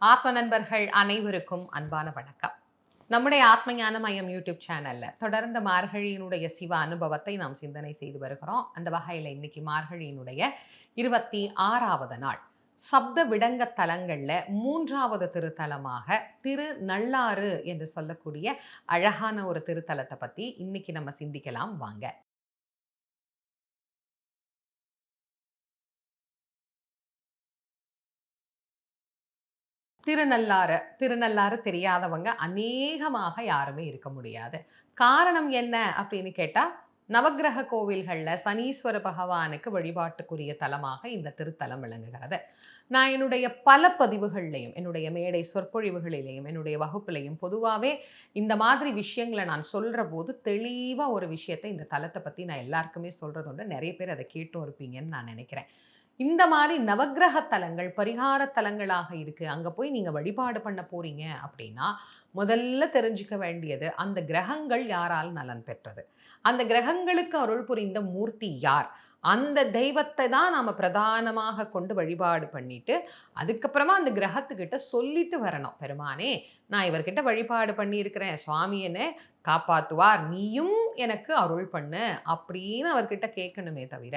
ஆத்ம நண்பர்கள் அனைவருக்கும் அன்பான வணக்கம். நம்முடைய ஆத்ம ஞான மையம் யூடியூப் சேனல்ல தொடர்ந்து மார்கழியினுடைய சிவ அனுபவத்தை நாம் சிந்தனை செய்து வருகிறோம். அந்த வகையில் இன்னைக்கு மார்கழியினுடைய இருபத்தி ஆறாவது நாள். சப்த விடங்க தலங்களில் மூன்றாவது திருத்தலமாக திரு நல்லாறு என்று சொல்லக்கூடிய அழகான ஒரு திருத்தலத்தை பற்றி இன்னைக்கு நம்ம சிந்திக்கலாம். வாங்க. திருநள்ளாறு திருநள்ளாறு தெரியாதவங்க அநேகமாக யாருமே இருக்க முடியாது. காரணம் என்ன அப்படின்னு கேட்டால் நவக்கிரக கோவில்களில் சனீஸ்வர பகவானுக்கு வழிபாட்டுக்குரிய தலமாக இந்த திருத்தலம் விளங்குகிறது. நான் என்னுடைய பல பதிவுகள்லையும் என்னுடைய மேடை சொற்பொழிவுகளிலையும் என்னுடைய வகுப்புலையும் பொதுவாகவே இந்த மாதிரி விஷயங்களை நான் சொல்கிற போது தெளிவாக ஒரு விஷயத்தை இந்த தலத்தை பற்றி நான் எல்லாருக்குமே சொல்கிறது உண்டு நிறைய பேர் அதை கேட்டும் இருப்பீங்கன்னு நான் நினைக்கிறேன். இந்த மாதிரி நவக்கிரக தலங்கள் பரிகார தலங்களாக இருக்குது அங்கே போய் நீங்கள் வழிபாடு பண்ண போகிறீங்க அப்படின்னா முதல்ல தெரிஞ்சுக்க வேண்டியது அந்த கிரகங்கள் யாரால் நலன் பெற்றது? அந்த கிரகங்களுக்கு அருள் புரிந்த மூர்த்தி யார்? அந்த தெய்வத்தை தான் நாம் பிரதானமாக கொண்டு வழிபாடு பண்ணிட்டு அதுக்கப்புறமா அந்த கிரகத்துக்கிட்ட சொல்லிட்டு வரணும். பெருமானே நான் இவர்கிட்ட வழிபாடு பண்ணியிருக்கிறேன். சுவாமி காப்பாற்றுவார் நீயும் எனக்கு அருள் பண்ணு அப்படின்னு அவர்கிட்ட கேட்கணுமே தவிர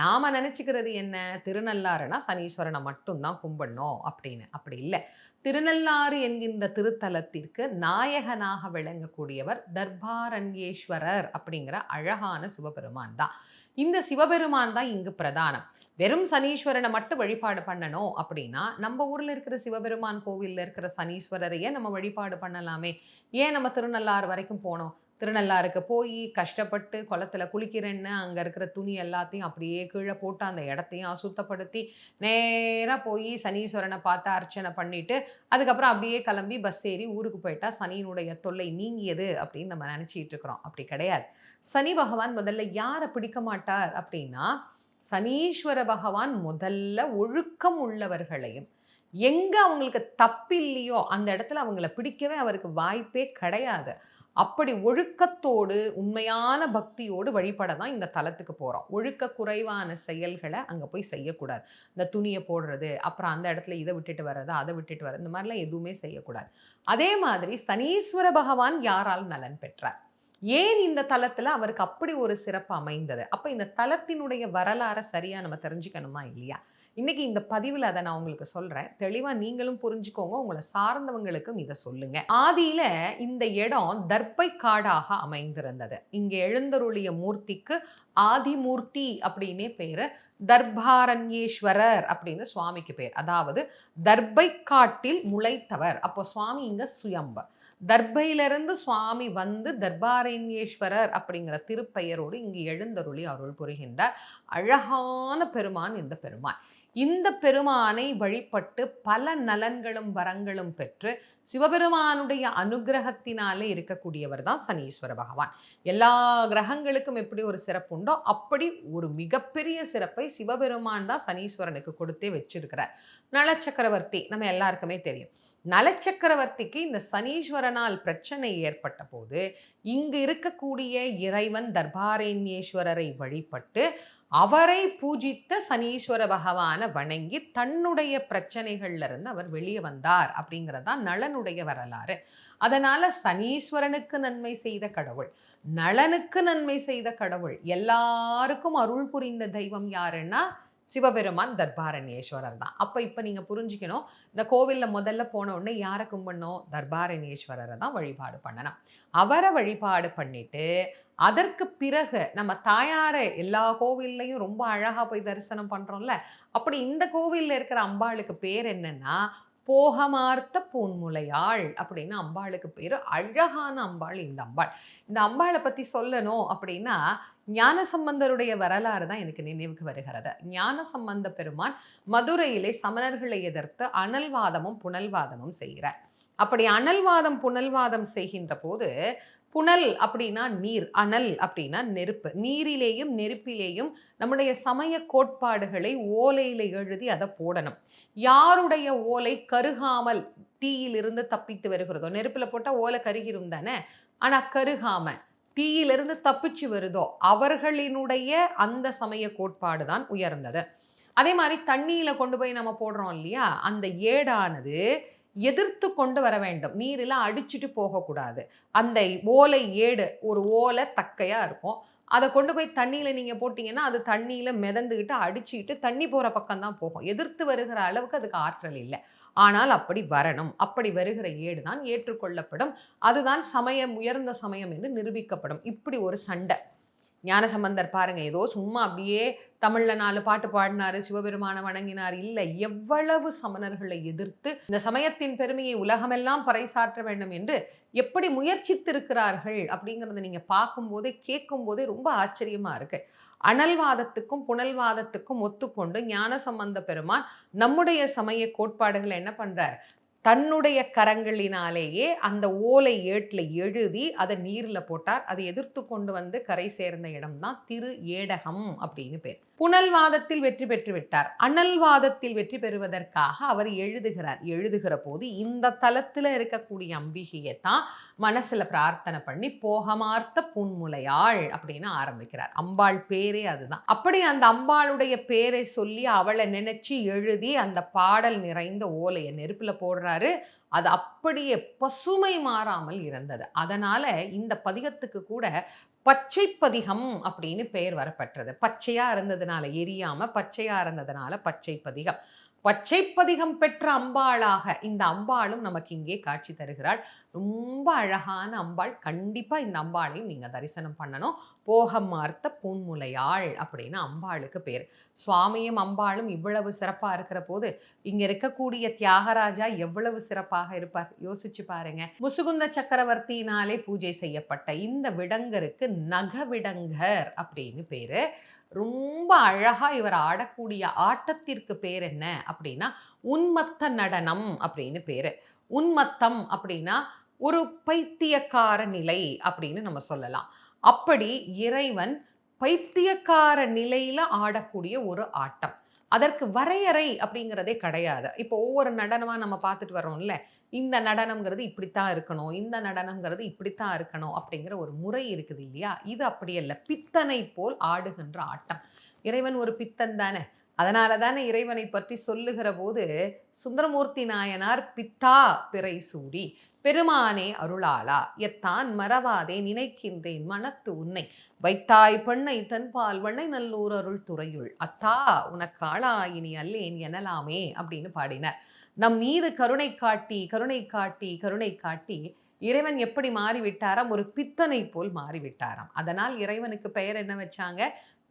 நாம நினச்சிக்கிறது என்ன? திருநள்ளாறுனா சனீஸ்வரனை மட்டும்தான் கும்பிடணும் அப்படின்னு. அப்படி இல்லை. திருநள்ளாறு என்கின்ற திருத்தலத்திற்கு நாயகனாக விளங்கக்கூடியவர் தர்பாரண்யேஸ்வரர் அப்படிங்கிற அழகான சிவபெருமான் தான். இந்த சிவபெருமான் தான் இங்கு பிரதானம். வெறும் சனீஸ்வரனை மட்டும் வழிபாடு பண்ணணும் அப்படின்னா நம்ம ஊர்ல இருக்கிற சிவபெருமான் கோவில்ல இருக்கிற சனீஸ்வரரையே நம்ம வழிபாடு பண்ணலாமே. ஏன் நம்ம திருநள்ளாறு வரைக்கும் போனோம்? திருநள்ளாருக்கு போய் கஷ்டப்பட்டு குளத்துல குளிக்கிறேன்னு அங்கே இருக்கிற துணி எல்லாத்தையும் அப்படியே கீழே போட்டு அந்த இடத்தையும் அசுத்தப்படுத்தி நேராக போய் சனீஸ்வரனை பார்த்து அர்ச்சனை பண்ணிவிட்டு அதுக்கப்புறம் அப்படியே கிளம்பி பஸ் ஏறி ஊருக்கு போயிட்டா சனியினுடைய தொல்லை நீங்கியது அப்படின்னு நம்ம நினச்சிட்டு இருக்கிறோம். அப்படி கிடையாது. சனி பகவான் முதல்ல யாரை பிடிக்க மாட்டார் அப்படின்னா சனீஸ்வர பகவான் முதல்ல ஒழுக்கம் உள்ளவர்களையும் எங்கே அவங்களுக்கு தப்பில்லையோ அந்த இடத்துல அவங்கள பிடிக்கவே அவருக்கு வாய்ப்பே கிடையாது. அப்படி ஒழுக்கத்தோடு உண்மையான பக்தியோடு வழிபட தான் இந்த தலத்துக்கு போகிறோம் ஒழுக்க குறைவான செயல்களை அங்கே போய் செய்யக்கூடாது. இந்த துணியை போடுறது அப்புறம் அந்த இடத்துல இதை விட்டுட்டு வர்றது அதை விட்டுட்டு வர்றது இந்த மாதிரிலாம் எதுவுமே செய்யக்கூடாது. அதே மாதிரி சனீஸ்வர பகவான் யாரால் நலன் பெற்றார்? ஏன் இந்த தளத்தில் அவருக்கு அப்படி ஒரு சிறப்பு அமைந்தது? அப்போ இந்த தலத்தினுடைய வரலாறை சரியா நம்ம தெரிஞ்சுக்கணுமா இல்லையா? இன்னைக்கு இந்த பதிவில் அதை நான் உங்களுக்கு சொல்றேன். தெளிவாக நீங்களும் புரிஞ்சுக்கோங்க. உங்களை சார்ந்தவங்களுக்கும் இதை சொல்லுங்க. ஆதியில இந்த இடம் தர்ப்பை காடாக அமைந்திருந்தது. இங்கே எழுந்தருளிய மூர்த்திக்கு ஆதிமூர்த்தி அப்படின்னே பேர். தர்பாரண்யேஸ்வரர் அப்படின்னு சுவாமிக்கு பேர். அதாவது தர்பை காட்டில் முளைத்தவர். அப்போ சுவாமி இங்க சுயம்ப. தர்பையிலிருந்து சுவாமி வந்து தர்பாரண்யேஸ்வரர் அப்படிங்கிற திருப்பெயரோடு இங்கு எழுந்தருளி அருள் புரிகின்றார். அழகான பெருமான் இந்த பெருமான். இந்த பெருமானை வழிபட்டு பல நலன்களும் வரங்களும் பெற்று சிவபெருமானுடைய அனுகிரகத்தினாலே இருக்கக்கூடியவர் தான் சனீஸ்வர பகவான். எல்லா கிரகங்களுக்கும் எப்படி ஒரு சிறப்பு உண்டோ அப்படி ஒரு மிகப்பெரிய சிறப்பை சிவபெருமான் தான் சனீஸ்வரனுக்கு கொடுத்தே வச்சிருக்கிறார். நலச்சக்கரவர்த்தி நம்ம எல்லாருக்குமே தெரியும். நலச்சக்கரவர்த்திக்கு இந்த சனீஸ்வரனால் பிரச்சனை ஏற்பட்ட போது இங்கு இருக்கக்கூடிய இறைவன் தர்பாரண்யேஸ்வரரை வழிபட்டு அவரை பூஜித்த சனீஸ்வர பகவானை வணங்கி தன்னுடைய பிரச்சனைகள்ல இருந்து அவர் வெளியே வந்தார் அப்படிங்கிறதான் நலனுடைய வரலாறு. அதனால சனீஸ்வரனுக்கு நன்மை செய்த கடவுள் நலனுக்கு நன்மை செய்த கடவுள் எல்லாருக்கும் அருள் புரிந்த தெய்வம் யாருன்னா சிவபெருமான் தர்பாரண்யேஸ்வரர் தான். அப்போ இப்போ நீங்கள் புரிஞ்சுக்கணும் இந்த கோவிலில் முதல்ல போன உடனே யாரை கும்பிடணும்? தர்பாரண்யேஸ்வரரை தான் வழிபாடு பண்ணணும். அவரை வழிபாடு பண்ணிட்டு அதற்கு பிறகு நம்ம தாயாரை எல்லா கோவில்லையும் ரொம்ப அழகாக போய் தரிசனம் பண்ணுறோம்ல அப்படி இந்த கோவிலில் இருக்கிற அம்பாளுக்கு பேர் என்னென்னா போகமார்த்த பூன்முலையாள் அப்படின்னு அம்பாளுக்கு பேர். அழகான அம்பாள் இந்த அம்பாள். இந்த அம்பாளை பற்றி சொல்லணும் அப்படின்னா ஞானசம்பந்தருடைய வரலாறு தான் எனக்கு நினைவுக்கு வருகிறது. ஞானசம்பந்த பெருமான் மதுரையிலே சமணர்களை எதிர்த்து அனல்வாதமும் புனல்வாதமும் செய்கிறார். அப்படி அனல்வாதம் புனல்வாதம் செய்கின்ற போது புனல் அப்படின்னா நீர் அனல் அப்படின்னா நெருப்பு. நீரிலேயும் நெருப்பிலேயும் நம்முடைய சமய கோட்பாடுகளை ஓலையில் எழுதி அதை போடணும். யாருடைய ஓலை கருகாமல் தீயிலிருந்து தப்பித்து வருகிறதோ நெருப்பில் போட்டால் ஓலை கருகிரும் தானே? ஆனால் கருகாமல் தீயிலிருந்து தப்பிச்சு வருதோ அவர்களினுடைய அந்த சமய கோட்பாடு தான் உயர்ந்தது. அதே மாதிரி தண்ணியில் கொண்டு போய் நம்ம போடுறோம் இல்லையா? அந்த ஏடானது எதிர்த்து கொண்டு வர வேண்டும். நீரில் அடிச்சுட்டு போகக்கூடாது. அந்த ஓலை ஏடு ஒரு ஓலை தக்கையாக இருக்கும். அதை கொண்டு போய் தண்ணியில் நீங்கள் போட்டிங்கன்னா அது தண்ணியில் மிதந்துக்கிட்டு அடிச்சுக்கிட்டு தண்ணி போகிற பக்கம் தான் போகும். எதிர்த்து வருகிற அளவுக்கு அதுக்கு ஆற்றல் இல்லை. ஆனால் அப்படி வரணும். அப்படி வருகிற ஏடு தான் ஏற்றுக்கொள்ளப்படும். அதுதான் சமயம் உயர்ந்த சமயம் என்று நிரூபிக்கப்படும். இப்படி ஒரு சண்டை. ஞானசம்பந்தர் பாருங்க ஏதோ சும்மா அப்படியே தமிழ்ல நாலு பாட்டு பாடினாரு சிவபெருமான வணங்கினார். இல்லை எவ்வளவு சமணர்களை எதிர்த்து இந்த சமயத்தின் பெருமையை உலகமெல்லாம் பறைசாற்ற வேண்டும் என்று எப்படி முயற்சித்திருக்கிறார்கள் அப்படிங்கிறத நீங்க பார்க்கும்போதே கேட்கும்போதே ரொம்ப ஆச்சரியமா இருக்கு. அனல்வாதத்துக்கும் புனல்வாதத்துக்கும் ஒத்துக்கொண்டு ஞான சம்பந்த பெருமான் நம்முடைய சமய கோட்பாடுகளை என்ன பண்றார்? தன்னுடைய கரங்களினாலேயே அந்த ஓலை ஏட்டில் எழுதி அதை நீரில் போட்டார். அதை எதிர்த்து கொண்டு வந்து கரை சேர்ந்த இடம்தான் திரு ஏடகம் அப்படின்னு பேர். புனல்வாதத்தில் வெற்றி பெற்று விட்டார். அனல்வாதத்தில் வெற்றி பெறுவதற்காக அவர் எழுதுகிறார். எழுதுகிற போது இந்த தலத்தில் இருக்கக்கூடிய அம்பிகையை தான் மனசுல பிரார்த்தனை பண்ணி போகமார்த்த புன்முலையாள் அப்படின்னு ஆரம்பிக்கிறார். அம்பாள் பேரே அதுதான். அப்படி அந்த அம்பாளுடைய பேரை சொல்லி அவளை நினைச்சு எழுதி அந்த பாடல் நிறைந்த ஓலையை நெருப்பில் போடுறாரு. அது அப்படியே பசுமை மாறாமல் இருந்தது. அதனால இந்த பதிகத்துக்கு கூட பச்சை பதிகம் அப்படின்னு பெயர் வரப்பட்டது பச்சையாக இருந்ததுனால எரியாமல் பச்சையாக இருந்ததுனால பச்சை பதிகம் பச்சை பதிகம் பெற்ற அம்பாளாக. இந்த அம்பாளும் நமக்கு இங்கே காட்சி தருகிறாள். ரொம்ப அழகான அம்பாள். கண்டிப்பா இந்த அம்பாளையும் நீங்க தரிசனம் பண்ணணும். போகமார்த்த பூன்முலையாள் அப்படின்னு அம்பாளுக்கு பேர். சுவாமியும் அம்பாளும் இவ்வளவு சிறப்பா இருக்கிற போது இங்க இருக்கக்கூடிய தியாகராஜா எவ்வளவு சிறப்பாக இருப்பார்? யோசிச்சு பாருங்க. முசுகுந்த சக்கரவர்த்தியினாலே பூஜை செய்யப்பட்ட இந்த விடங்கருக்கு நகவிடங்கர் அப்படின்னு பேரு. ரொம்ப அழகா இவர் ஆடக்கூடிய ஆட்டத்திற்கு பேர் என்ன அப்படின்னா உன்மத்த நடனம் அப்படின்னு பேர். உன்மத்தம் அப்படின்னா ஒரு பைத்தியக்கார நிலை அப்படின்னு நம்ம சொல்லலாம். அப்படி இறைவன் பைத்தியக்கார நிலையில் ஆடக்கூடிய ஒரு ஆட்டம். அதற்கு வரையறை அப்படிங்கிறதே கிடையாது. இப்போ ஒவ்வொரு நடனமாக நம்ம பார்த்துட்டு வரோம்ல இந்த நடனம்ங்கிறது இப்படித்தான் இருக்கணும் இந்த நடனம்ங்கிறது இப்படித்தான் இருக்கணும் அப்படிங்கிற ஒரு முறை இருக்குது இல்லையா? இது அப்படி அல்ல. பித்தனை போல் ஆடுகின்ற ஆட்டம். இறைவன் ஒரு பித்தன் தானே. அதனால தானே இறைவனை பற்றி சொல்லுகிற போது சுந்தரமூர்த்தி நாயனார் பித்தா பிறை சூடி பெருமானே அருளாளா எத்தான் மறவாதே நினைக்கின்றேன் மனத்து உன்னை. வைத்தாய் பெண்ணை தன்பால் வண்ணை நல்லூர் அருள் துறையுள். அத்தா உனக்கு ஆளா இனி அல்லேன் எனலாமே அப்படின்னு பாடினார். நம் மீது கருணை காட்டி கருணை காட்டி கருணை காட்டி இறைவன் எப்படி மாறிவிட்டாராம்? ஒரு பித்தனை போல் மாறிவிட்டாராம். அதனால் இறைவனுக்கு பெயர் என்ன வச்சாங்க?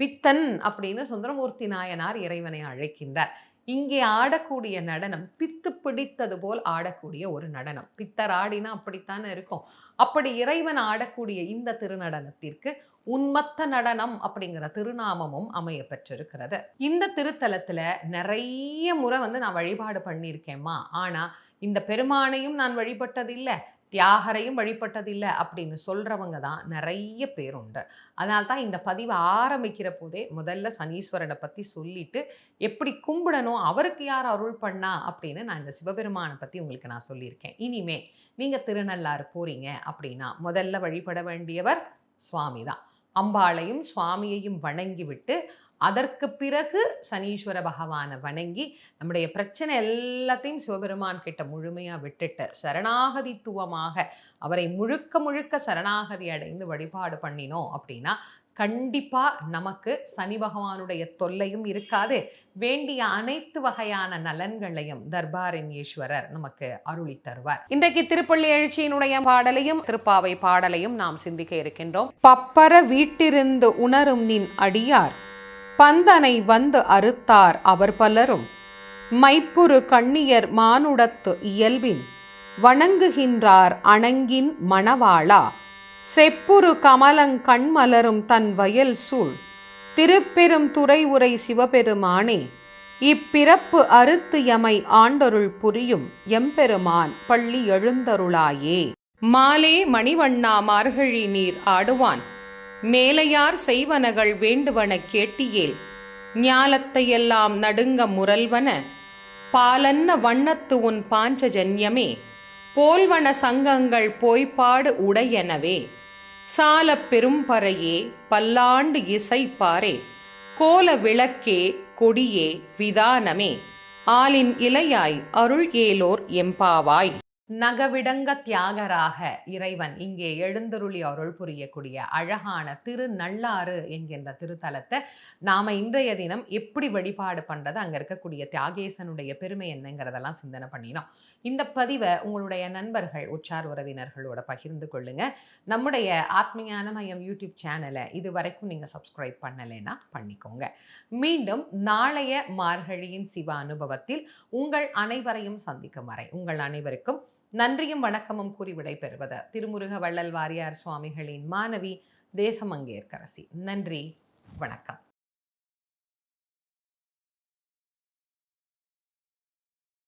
பித்தன் அப்படின்னு சுந்தரமூர்த்தி நாயனார் இறைவனை அழைக்கின்றார். இங்கே ஆடக்கூடிய நடனம் பித்து பிடித்தது போல் ஆடக்கூடிய ஒரு நடனம். பித்தர் ஆடினா அப்படித்தானே இருக்கும்? அப்படி இறைவன் ஆடக்கூடிய இந்த திருநடனத்திற்கு உன்மத்த நடனம் அப்படிங்கிற திருநாமமும் அமைய பெற்றிருக்கிறது. இந்த திருத்தலத்தில் நிறைய முறை வந்து நான் வழிபாடு பண்ணியிருக்கேம்மா. ஆனால் இந்த பெருமானையும் நான் வழிபட்டதில்லை. தியாகரையும் வழிபட்டதில்லை அப்படின்னு சொல்கிறவங்க தான் நிறைய பேர் உண்டு. அதனால தான் இந்த பதிவை ஆரம்பிக்கிற போதே முதல்ல சனீஸ்வரனை பற்றி சொல்லிட்டு எப்படி கும்பிடணும் அவருக்கு யார் அருள் பண்ணா அப்படின்னு நான் இந்த சிவபெருமானை பற்றி உங்களுக்கு நான் சொல்லியிருக்கேன். இனிமே நீங்கள் திருநள்ளாறு போகிறீங்க அப்படின்னா முதல்ல வழிபட வேண்டியவர் சுவாமி தான். அம்பாளையும் சுவாமியையும் வணங்கிவிட்டு அதற்கு பிறகு சனீஸ்வர பகவானை வணங்கி நம்முடைய பிரச்சனை எல்லாத்தையும் சிவபெருமான் கிட்ட முழுமையாக விட்டுட்டு சரணாகதித்துவமாக அவரை முழுக்க முழுக்க சரணாகதி அடைந்து வழிபாடு பண்ணினோம் அப்படின்னா கண்டிப்பா நமக்கு சனி பகவானுடைய தொல்லையும் இருக்காது. வேண்டிய அனைத்து வகையான நலன்களையும் தர்பாரண்யேஸ்வரர் நமக்கு அருளி தருவார். இன்றைக்கு திருப்பள்ளி எழுச்சியினுடைய பாடலையும் திருப்பாவை பாடலையும் நாம் சிந்திக்க இருக்கின்றோம். பப்பர வீட்டிருந்து உணரும் நின் அடியார். பந்தனை வந்து அறுத்தார் அவர் பலரும். மைப்புறு கண்ணியர் மானுடத்து இயல்பின் வணங்குகின்றார் அணங்கின் மணவாளா. செப்புரு கமலங் கண்மலரும் தன் வயல் சூழ் திருப்பெரும் துறை உரை சிவபெருமானே. இப்பிறப்பு அறுத்து எமை ஆண்டொருள் புரியும் எம்பெருமான் பள்ளி எழுந்தருளாயே. மாலே மணிவண்ணா மார்கழி நீர் ஆடுவான். மேலையார் செய்வனகள் வேண்டுவன கேட்டியேல் ஞாலத்தையெல்லாம் நடுங்க முரல்வன பாலன்ன வண்ணத்து உன் பாஞ்சஜன்யமே போல்வன சங்கங்கள் போய்ப்பாடு உடையனவே. சால பெரும்பறையே பல்லாண்டு இசைப்பாரே கோல விளக்கே கொடியே விதானமே. ஆலின் இலையாய் அருள் ஏலோர் எம்பாவாய். நகவிடங்க தியாகராக இறைவன் இங்கே எழுந்தருளி அருள் புரியக்கூடிய அழகான திருநள்ளாறு என்கின்ற திருத்தலத்தை நாம இன்றைய தினம் எப்படி வழிபாடு பண்றது? அங்க இருக்கக்கூடிய தியாகேசனுடைய பெருமை என்னங்கிறதெல்லாம் சிந்தனை பண்ணினோம் இந்த பதிவை உங்களுடைய நண்பர்கள் உற்றார் உறவினர்களோட பகிர்ந்து கொள்ளுங்க. நம்முடைய ஆத்மீயான மையம் யூடியூப் சேனலை இது வரைக்கும் நீங்கள் சப்ஸ்கிரைப் பண்ணலைன்னா பண்ணிக்கோங்க. மீண்டும் நாளைய மார்கழியின் சிவ அனுபவத்தில் உங்கள் அனைவரையும் சந்திக்கும் வரை உங்கள் அனைவருக்கும் நன்றியும் வணக்கமும் கூறி விடைபெறுவது திருமுருக வள்ளல் வாரியார் சுவாமிகளின் மாணவி தேசமங்கேற்கரசி. நன்றி வணக்கம்.